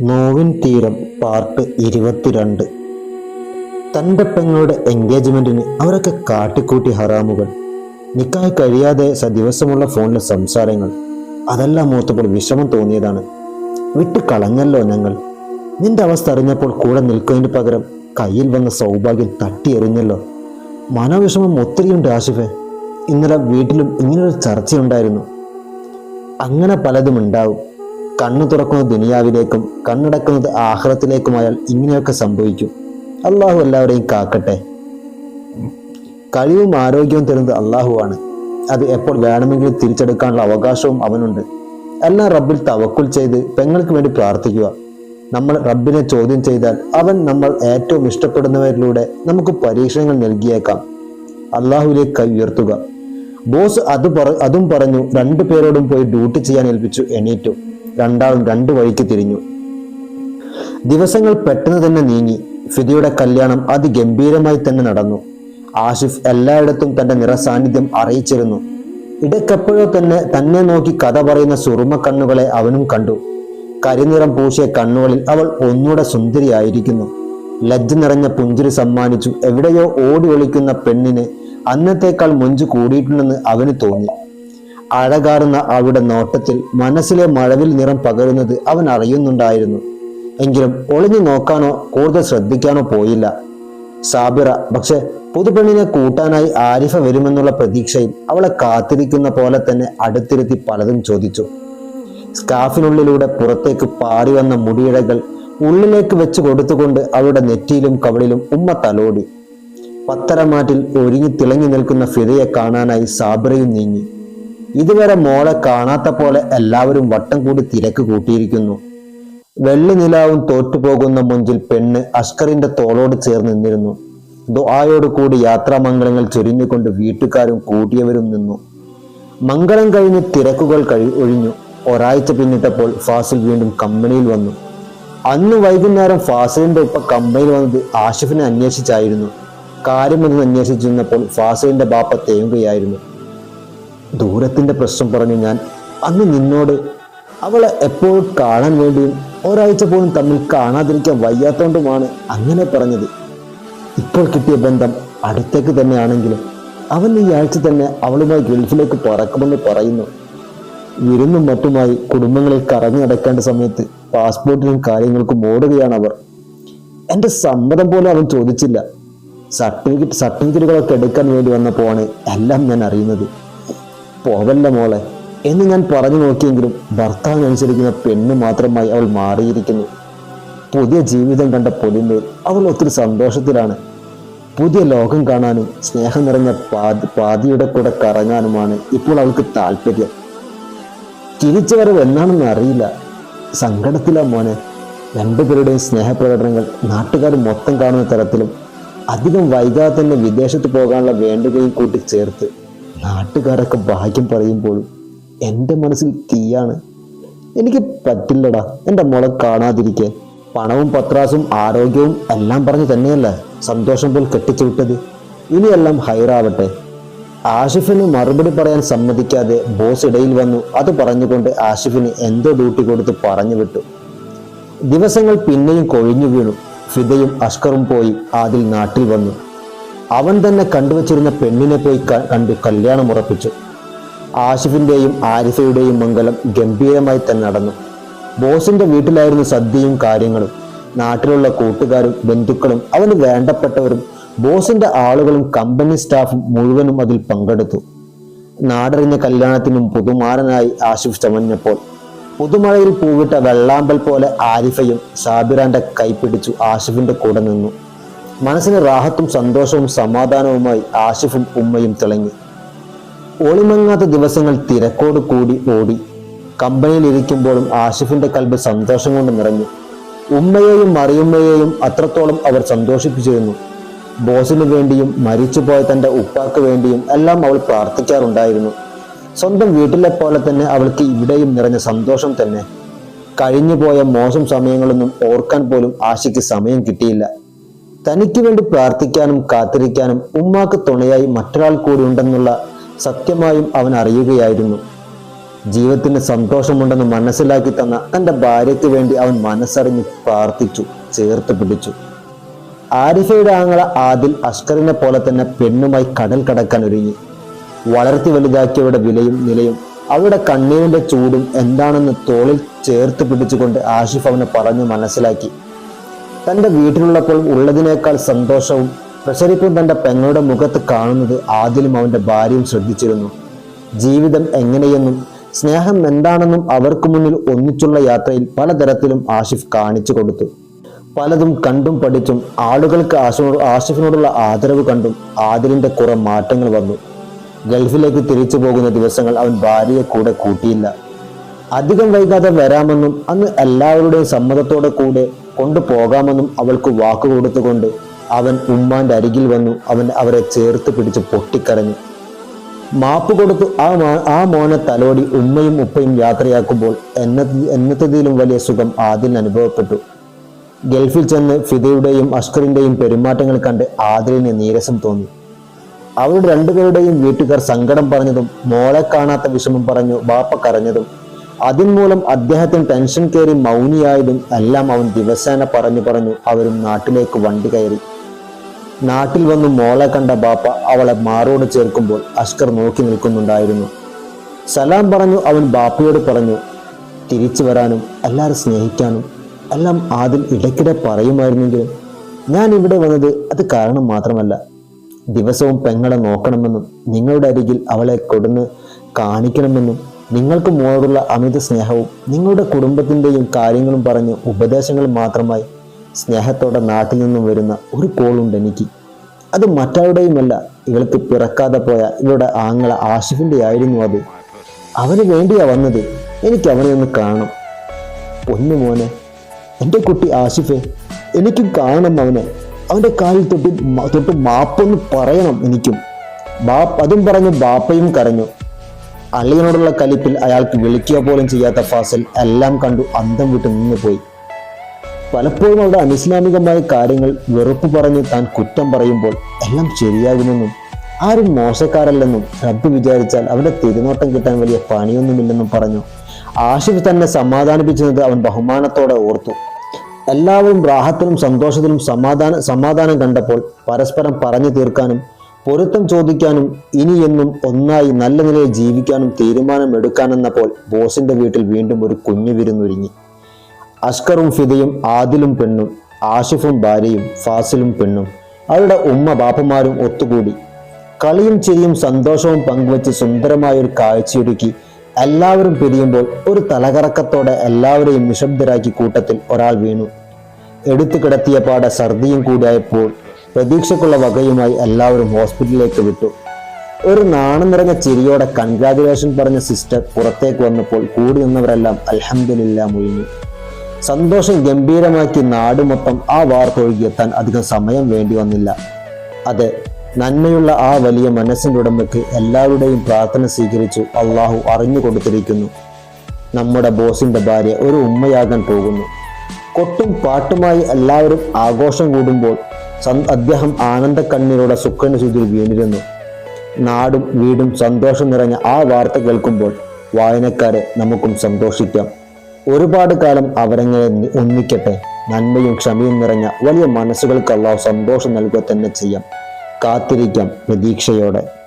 നോവിൻ തീരം പാർട്ട് ഇരുപത്തിരണ്ട്. തന്റെ പെങ്ങളുടെ എൻഗേജ്മെന്റിന് അവരൊക്കെ കാട്ടിക്കൂട്ടി ഹറാമുകൾ. നിക്കാഹ് കഴിയാതെ ദിവസമുള്ള ഫോണിലെ സംസാരങ്ങൾ. അതെല്ലാം മൂത്തപ്പോൾ വിഷമം തോന്നിയതാണ്. വിട്ട് കളഞ്ഞല്ലോ ഞങ്ങൾ. നിന്റെ അവസ്ഥ അറിഞ്ഞപ്പോൾ കൂടെ നിൽക്കുന്നതിന് പകരം കയ്യിൽ വന്ന സൗഭാഗ്യം തട്ടിയെറിഞ്ഞല്ലോ. മനോവിഷമം ഒത്തിരിയുണ്ട് ആഷിഫെ. ഇന്നലെ വീട്ടിലും ഇങ്ങനൊരു ചർച്ചയുണ്ടായിരുന്നു. അങ്ങനെ പലതും ഉണ്ടാവും. കണ്ണു തുറക്കുന്നത് ദുനിയാവിലേക്കും കണ്ണടക്കുന്നത് ആഹ്റത്തിലേക്കുമായാൽ ഇങ്ങനെയൊക്കെ സംഭവിക്കും. അള്ളാഹു എല്ലാവരെയും കാക്കട്ടെ. കഴിവും ആരോഗ്യവും തരുന്നത് അള്ളാഹുവാണ്. അത് എപ്പോൾ വേണമെങ്കിലും തിരിച്ചെടുക്കാനുള്ള അവകാശവും അവനുണ്ട്. എല്ലാം റബ്ബിൽ തവക്കുൽ ചെയ്ത് പെങ്ങൾക്ക് വേണ്ടി പ്രാർത്ഥിക്കുക. നമ്മൾ റബ്ബിനെ ചോദ്യം ചെയ്താൽ അവൻ നമ്മൾ ഏറ്റവും ഇഷ്ടപ്പെടുന്നവരിലൂടെ നമുക്ക് പരീക്ഷണങ്ങൾ നൽകിയേക്കാം. അള്ളാഹുവിലേക്ക് കൈ ഉയർത്തുക. ബോസ് അത് പറ അതും പറഞ്ഞു രണ്ടു പേരോടും പോയി ഡ്യൂട്ടി ചെയ്യാൻ ഏൽപ്പിച്ചു എണീറ്റു. രണ്ടാളും രണ്ടു വഴിക്ക് തിരിഞ്ഞു. ദിവസങ്ങൾ പെട്ടെന്ന് തന്നെ നീങ്ങി. ഫിദിയുടെ കല്യാണം അതിഗംഭീരമായി തന്നെ നടന്നു. ആഷിഫ് എല്ലായിടത്തും തന്റെ നിറസാന്നിധ്യം അറിയിച്ചിരുന്നു. ഇടയ്ക്കെപ്പോഴോ തന്നെ തന്നെ നോക്കി കഥ പറയുന്ന സുറുമ കണ്ണുകളെ അവനും കണ്ടു. കരിനിറം പൂശിയ കണ്ണുകളിൽ അവൾ ഒന്നുകൂടെ സുന്ദരിയായിരിക്കുന്നു. ലജ്ജ നിറഞ്ഞ പുഞ്ചിരി സമ്മാനിച്ചു. എവിടെയോ ഓടി ഒളിക്കുന്ന പെണ്ണിന് അന്നത്തേക്കാൾ മൊഞ്ചു കൂടിയിട്ടുണ്ടെന്ന് അവന് തോന്നി. അഴകാറുന്ന അവളുടെ നോട്ടത്തിൽ മനസ്സിലെ മഴവിൽ നിറം പകരുന്നത് അവൻ അറിയുന്നുണ്ടായിരുന്നു. എങ്കിലും ഒളിഞ്ഞു നോക്കാനോ കൂടുതൽ ശ്രദ്ധിക്കാനോ പോയില്ല. സാബിറ പക്ഷെ പുതുപെണ്ണിനെ കൂട്ടാനായി ആരിഫ വരുമെന്നുള്ള പ്രതീക്ഷയിൽ അവളെ കാത്തിരിക്കുന്ന പോലെ തന്നെ അടുത്തിരുത്തി പലതും ചോദിച്ചു. സ്കാഫിനുള്ളിലൂടെ പുറത്തേക്ക് പാറി വന്ന മുടിയിഴകൾ ഉള്ളിലേക്ക് വെച്ച് കൊടുത്തുകൊണ്ട് അവളുടെ നെറ്റിയിലും കവളിലും ഉമ്മ തലോടി. പത്തരമാറ്റിൽ ഒരുങ്ങി തിളങ്ങി നിൽക്കുന്ന ഫിദയെ കാണാനായി സാബിറയും നീങ്ങി. ഇതുവരെ മോളെ കാണാത്ത പോലെ എല്ലാവരും വട്ടം കൂടി തിരക്ക് കൂട്ടിയിരിക്കുന്നു. വെള്ളി നിലാവും തോറ്റുപോകുന്ന മുഞ്ചിൽ പെണ്ണ് അഷ്കറിന്റെ തോളോട് ചേർന്ന് നിന്നിരുന്നു. ദുആയോട് കൂടി യാത്രാമംഗളങ്ങൾ ചൊരിഞ്ഞുകൊണ്ട് വീട്ടുകാരും കൂട്ടിയവരും നിന്നു. മംഗളം കഴിഞ്ഞ് തിരക്കുകൾ കഴി ഒഴിഞ്ഞു. ഒരാഴ്ച പിന്നിട്ടപ്പോൾ ഫാസിൽ വീണ്ടും കമ്പനിയിൽ വന്നു. അന്ന് വൈകുന്നേരം ഫാസിലിന്റെ ഉപ്പ കമ്പനിയിൽ വന്നത് ആഷിഫിനെ അന്വേഷിച്ചായിരുന്നു. കാര്യമെന്ന് അന്വേഷിച്ചിരുന്നപ്പോൾ ഫാസിലിന്റെ ബാപ്പ തേങ്ങുകയായിരുന്നു. ദൂരത്തിന്റെ പ്രശ്നം പറഞ്ഞു ഞാൻ. അന്ന് നിന്നോട് അവളെ എപ്പോൾ കാണാൻ വേണ്ടിയും ഒരാഴ്ച പോലും തമ്മിൽ കാണാതിരിക്കാൻ വയ്യാത്തോണ്ടുമാണ് അങ്ങനെ പറഞ്ഞത്. ഇപ്പോൾ കിട്ടിയ ബന്ധം അടുത്തേക്ക് തന്നെയാണെങ്കിലും അവൻ ഈ ആഴ്ച തന്നെ അവളുമായി ഗൾഫിലേക്ക് പറക്കുമെന്ന് പറയുന്നു. വിരുന്നും മറ്റുമായി കുടുംബങ്ങളിൽ കറങ്ങി നടക്കേണ്ട സമയത്ത് പാസ്പോർട്ടിനും കാര്യങ്ങൾക്കും ഓടുകയാണ് അവർ. എന്റെ സമ്മതം പോലെ അവൻ ചോദിച്ചില്ല. സർട്ടിഫിക്കറ്റ് സർട്ടിഫിക്കറ്റുകളൊക്കെ എടുക്കാൻ വേണ്ടി വന്നപ്പോഴാണ് എല്ലാം ഞാൻ അറിയുന്നത്. പോവല്ല മോളെ. എന്ന് ഞാൻ പറഞ്ഞു നോക്കിയെങ്കിലും ഭർത്താവിന് അനുസരിക്കുന്ന പെണ്ണ് മാത്രമായി അവൾ മാറിയിരിക്കുന്നു. പുതിയ ജീവിതം കണ്ട പൊലിമേൽ അവൾ ഒത്തിരി സന്തോഷത്തിലാണ്. പുതിയ ലോകം കാണാനും സ്നേഹം നിറഞ്ഞ പാതി പാതിയുടെ കൂടെ കറങ്ങാനുമാണ് ഇപ്പോൾ അവൾക്ക് താല്പര്യം. തിരിച്ചു വരവ് എന്നാണെന്ന് അറിയില്ല. സങ്കടത്തിലാ മോനെ. രണ്ടുപേരുടെയും സ്നേഹപ്രകടനങ്ങൾ നാട്ടുകാർ മൊത്തം കാണുന്ന തരത്തിലും അധികം വൈകാതെ തന്നെ വിദേശത്ത് പോകാനുള്ള വേണ്ടുകയും കൂട്ടി ചേർത്ത്. നാട്ടുകാരൊക്കെ ഭാഗ്യം പറയുമ്പോഴും എന്റെ മനസ്സിൽ തീയാണ്. എനിക്ക് പറ്റില്ലടാ എന്റെ മോളെ കാണാതിരിക്കാൻ പണവും പത്രാസും ആരോഗ്യവും എല്ലാം പറഞ്ഞു തന്നെയല്ലേ സന്തോഷം പോൽ കെട്ടിച്ചു വിട്ടത്. ഇനിയെല്ലാം ഹൈറാവട്ടെ. ആഷിഫിന് മറുപടി പറയാൻ സമ്മതിക്കാതെ ബോസ് ഇടയിൽ വന്നു. അത് പറഞ്ഞുകൊണ്ട് ആഷിഫിന് എന്തോ ഡ്യൂട്ടി കൊടുത്ത് പറഞ്ഞു വിട്ടു. ദിവസങ്ങൾ പിന്നെയും കൊഴിഞ്ഞു വീണു. ഫിദയും അഷ്കറും പോയി ആദിൽ നാട്ടിൽ വന്നു. അവൻ തന്നെ കണ്ടുവച്ചിരുന്ന പെണ്ണിനെ പോയി കണ്ടു കല്യാണം ഉറപ്പിച്ചു. ആഷിഫിന്റെയും ആരിഫയുടെയും മംഗലം ഗംഭീരമായി തന്നെ നടന്നു. ബോസിന്റെ വീട്ടിലായിരുന്നു സദ്യയും കാര്യങ്ങളും. നാട്ടിലുള്ള കൂട്ടുകാരും ബന്ധുക്കളും അവന് വേണ്ടപ്പെട്ടവരും ബോസിന്റെ ആളുകളും കമ്പനി സ്റ്റാഫും മുഴുവനും അതിൽ പങ്കെടുത്തു. നാടറിഞ്ഞ കല്യാണത്തിനും പുതുമാരനായി ആഷിഫ് ചമഞ്ഞപ്പോൾ പുതുമഴയിൽ പൂവിട്ട വെള്ളാമ്പൽ പോലെ ആരിഫയും സാബിറാന്റെ കൈപിടിച്ചു ആഷിഫിന്റെ കൂടെ നിന്നു. മനസ്സിന് റാഹത്തും സന്തോഷവും സമാധാനവുമായി ആഷിഫും ഉമ്മയും തിളങ്ങി. ഒളിമങ്ങാത്ത ദിവസങ്ങൾ തിരക്കോട് കൂടി ഓടി. കമ്പനിയിൽ ഇരിക്കുമ്പോഴും ആഷിഫിന്റെ കൽബ് സന്തോഷം കൊണ്ട് നിറഞ്ഞു. ഉമ്മയെയും മറിയുമ്മയെയും അത്രത്തോളം അവർ സന്തോഷിപ്പിച്ചിരുന്നു. ബോസിനു വേണ്ടിയും മരിച്ചുപോയ തന്റെ ഉപ്പാക്ക് വേണ്ടിയും എല്ലാം അവൾ പ്രാർത്ഥിക്കാറുണ്ടായിരുന്നു. സ്വന്തം വീട്ടിലെ പോലെ തന്നെ അവൾക്ക് ഇവിടെയും നിറഞ്ഞ സന്തോഷം തന്നെ. കഴിഞ്ഞുപോയ മോശം സമയങ്ങളൊന്നും ഓർക്കാൻ പോലും ആശയ്ക്ക് സമയം കിട്ടിയില്ല. തനിക്ക് വേണ്ടി പ്രാർത്ഥിക്കാനും കാത്തിരിക്കാനും ഉമ്മാക്ക് തുണയായി മറ്റൊരാൾ കൂടി ഉണ്ടെന്നുള്ള സത്യമായും അവൻ അറിയുകയായിരുന്നു. ജീവിതത്തിന് സന്തോഷമുണ്ടെന്ന് മനസ്സിലാക്കി തന്ന തന്റെ ഭാര്യയ്ക്ക് വേണ്ടി അവൻ മനസ്സറിഞ്ഞ് പ്രാർത്ഥിച്ചു ചേർത്ത് പിടിച്ചു. ആരിഫയുടെ ആങ്ങള ആദിൽ അഷ്കറിനെ പോലെ തന്നെ പെണ്ണുമായി കടൽ കടക്കാൻ ഒരുങ്ങി. വളർത്തി വലുതാക്കിയവരുടെ വിലയും നിലയും അവരുടെ കണ്ണീരിന്റെ ചൂടും എന്താണെന്ന് തോളിൽ ചേർത്ത് പിടിച്ചുകൊണ്ട് ആഷിഫ് അവനെ പറഞ്ഞു മനസ്സിലാക്കി. തന്റെ വീട്ടിലുള്ളപ്പോൾ ഉള്ളതിനേക്കാൾ സന്തോഷവും പ്രസരിപ്പും തന്റെ പെങ്ങളുടെ മുഖത്ത് കാണുന്നത് ആദ്യം അവന്റെ ഭാര്യയും ശ്രദ്ധിച്ചിരുന്നു. ജീവിതം എങ്ങനെയെന്നും സ്നേഹം എന്താണെന്നും അവർക്ക് മുന്നിൽ ഒന്നിച്ചുള്ള യാത്രയിൽ പലതരത്തിലും ആഷിഫ് കാണിച്ചു കൊടുത്തു. പലതും കണ്ടും പഠിച്ചും ആളുകൾക്ക് ആഷിഫിനോട് ആഷിഫിനോടുള്ള ആദരവ് കണ്ടും ആദിലിന്റെ കുറെ മാറ്റങ്ങൾ വന്നു. ഗൾഫിലേക്ക് തിരിച്ചു പോകുന്ന ദിവസങ്ങൾ അവൻ ഭാര്യയെ കൂടെ കൂട്ടിയില്ല. അധികം വൈകാതെ വരാമെന്നും അന്ന് എല്ലാവരുടെയും സമ്മതത്തോടെ കൂടെ കൊണ്ടുപോകാമെന്നും അവൾക്ക് വാക്കു കൊടുത്തുകൊണ്ട് അവൻ ഉമ്മാന്റെ അരികിൽ വന്നു അവൻ അവരെ ചേർത്ത് പിടിച്ച് പൊട്ടിക്കരഞ്ഞു. മാപ്പ് കൊടുത്തു ആ ആ മോനെ തലോടി ഉമ്മയും ഉപ്പയും യാത്രയാക്കുമ്പോൾ എന്ന എന്നത്തതിലും വലിയ സുഖം ആദിലിന് അനുഭവപ്പെട്ടു. ഗൾഫിൽ ചെന്ന് ഫിദയുടെയും അഷ്കറിന്റെയും പെരുമാറ്റങ്ങൾ കണ്ട് ആദിലിന് നീരസം തോന്നി. അവരുടെ രണ്ടുപേരുടെയും വീട്ടുകാർ സങ്കടം പറഞ്ഞതും മോളെ കാണാത്ത വിഷമം പറഞ്ഞു ബാപ്പ കരഞ്ഞതും അതിൻമൂലം അദ്ദേഹത്തിന് ടെൻഷൻ കയറി മൗനിയായതും എല്ലാം അവൻ ദിവസേന പറഞ്ഞു പറഞ്ഞു അവരും നാട്ടിലേക്ക് വണ്ടി കയറി. നാട്ടിൽ വന്ന് മോളെ കണ്ട ബാപ്പ അവളെ മാറോട് ചേർക്കുമ്പോൾ അഷ്കർ നോക്കി നിൽക്കുന്നുണ്ടായിരുന്നു. സലാം പറഞ്ഞു അവൻ ബാപ്പയോട് പറഞ്ഞു തിരിച്ചു വരാനും എല്ലാവരും സ്നേഹിക്കാനും എല്ലാം ആദ്യം ഇടയ്ക്കിടെ പറയുമായിരുന്നെങ്കിലും ഞാൻ ഇവിടെ വന്നത് അത് കാരണം മാത്രമല്ല. ദിവസവും പെങ്ങളെ നോക്കണമെന്നും നിങ്ങളുടെ അരികിൽ അവളെ കൊടുന്ന് കാണിക്കണമെന്നും നിങ്ങൾക്ക് മോളോടുള്ള അമിത സ്നേഹവും നിങ്ങളുടെ കുടുംബത്തിന്റെയും കാര്യങ്ങളും പറഞ്ഞ് ഉപദേശങ്ങൾ മാത്രമായി സ്നേഹത്തോടെ നാട്ടിൽ നിന്നും വരുന്ന ഒരു കോളുണ്ട് എനിക്ക്. അത് മറ്റാരുടെയുമല്ല. ഇവൾക്ക് പിറക്കാതെ പോയ ഇവളുടെ ആങ്ങള ആഷിഫിന്റെ ആയിരുന്നു അത്. അവന് വേണ്ടിയാ വന്നത്. എനിക്ക് അവനെ ഒന്ന് കാണണം. പൊന്നു മോനെ. എന്റെ കുട്ടി ആഷിഫെ എനിക്കും കാണണം അവനെ. അവന്റെ കാലിൽ തൊട്ട് തൊട്ട് മാപ്പൊന്ന് പറയണം എനിക്കും. ബാപ്പ് അതും പറഞ്ഞ് ബാപ്പയും കരഞ്ഞു. അളിയനോടുള്ള കലിപ്പിൽ അയാൾക്ക് വിളിക്കുക പോലും ചെയ്യാത്ത ഫാസിൽ എല്ലാം കണ്ടു അന്തം വിട്ട് നിന്നുപോയി. പലപ്പോഴും അവിടെ അനിസ്ലാമികമായ കാര്യങ്ങൾ വെറുപ്പ് പറഞ്ഞ് താൻ കുറ്റം പറയുമ്പോൾ എല്ലാം ശരിയാകുമെന്നും ആരും മോശക്കാരല്ലെന്നും റബ്ബ് വിചാരിച്ചാൽ അവന്റെ തിരുനോട്ടം കിട്ടാൻ വലിയ പണിയൊന്നുമില്ലെന്നും പറഞ്ഞു. ആഷിഫ് തന്നെ സമാധാനിപ്പിച്ചത് അവൻ ബഹുമാനത്തോടെ ഓർത്തു. എല്ലാവരും റാഹത്തിലും സന്തോഷത്തിലും സമാധാന സമാധാനം കണ്ടപ്പോൾ പരസ്പരം പറഞ്ഞു തീർക്കാനും പൊരുത്തം ചോദിക്കാനും എന്നും ഒന്നായി നല്ല നിലയിൽ ജീവിക്കാനും തീരുമാനം എടുക്കാനെന്നപ്പോൾ ബോസിന്റെ വീട്ടിൽ വീണ്ടും ഒരു കുഞ്ഞു വിരുന്നൊരുങ്ങി. അഷ്കറും ഫിദയും ആദിലും പെണ്ണും ആഷിഫും ഭാര്യയും ഫാസിലും പെണ്ണും അവരുടെ ഉമ്മ ബാപ്പമാരും ഒത്തുകൂടി. കളിയും ചിരിയും സന്തോഷവും പങ്കുവച്ച് സുന്ദരമായ ഒരു കാഴ്ചയൊരുക്കി എല്ലാവരും പിരിയുമ്പോൾ ഒരു തലകറക്കത്തോടെ എല്ലാവരെയും നിശബ്ദരാക്കി കൂട്ടത്തിൽ ഒരാൾ വീണു. എടുത്തു കിടത്തിയ പാടെ ഛർദിയും കൂടിയായപ്പോൾ പ്രതീക്ഷയ്ക്കുള്ള വകയുമായി എല്ലാവരും ഹോസ്പിറ്റലിലേക്ക് വിട്ടു. ഒരു നാണം നിറഞ്ഞ ചിരിയോടെ കൺഗ്രാജുലേഷൻ പറഞ്ഞ സിസ്റ്റർ പുറത്തേക്ക് വന്നപ്പോൾ കൂടി നിന്നവരെല്ലാം അൽഹംദുലില്ലാ മുഴിഞ്ഞു സന്തോഷം ഗംഭീരമാക്കി നാട് മൊത്തം ആ വാർത്ത ഒഴുകിയെത്താൻ അധികം സമയം വേണ്ടി വന്നില്ല. അതെ നന്മയുള്ള ആ വലിയ മനസ്സിന്റെ ഉടമയ്ക്ക് എല്ലാവരുടെയും പ്രാർത്ഥന സ്വീകരിച്ചു അള്ളാഹു അറിഞ്ഞു കൊടുത്തിരിക്കുന്നു. നമ്മുടെ ബോസിന്റെ ഭാര്യ ഒരു ഉമ്മയാകാൻ പോകുന്നു. കൊട്ടും പാട്ടുമായി എല്ലാവരും ആഘോഷം കൂടുമ്പോൾ അദ്ദേഹം ആനന്ദ കണ്ണിലൂടെ സുക്കന് ചുതിൽ വീണിരുന്നു. നാടും വീടും സന്തോഷം നിറഞ്ഞ ആ വാർത്ത കേൾക്കുമ്പോൾ വായനക്കാരെ നമുക്കും സന്തോഷിക്കാം. ഒരുപാട് കാലം അവരങ്ങനെ ഒന്നിക്കട്ടെ. നന്മയും ക്ഷമയും നിറഞ്ഞ വലിയ മനസ്സുകൾക്ക് അള്ളാഹു സന്തോഷം നൽകുക തന്നെ ചെയ്യാം. കാത്തിരിക്കാം പ്രതീക്ഷയോടെ.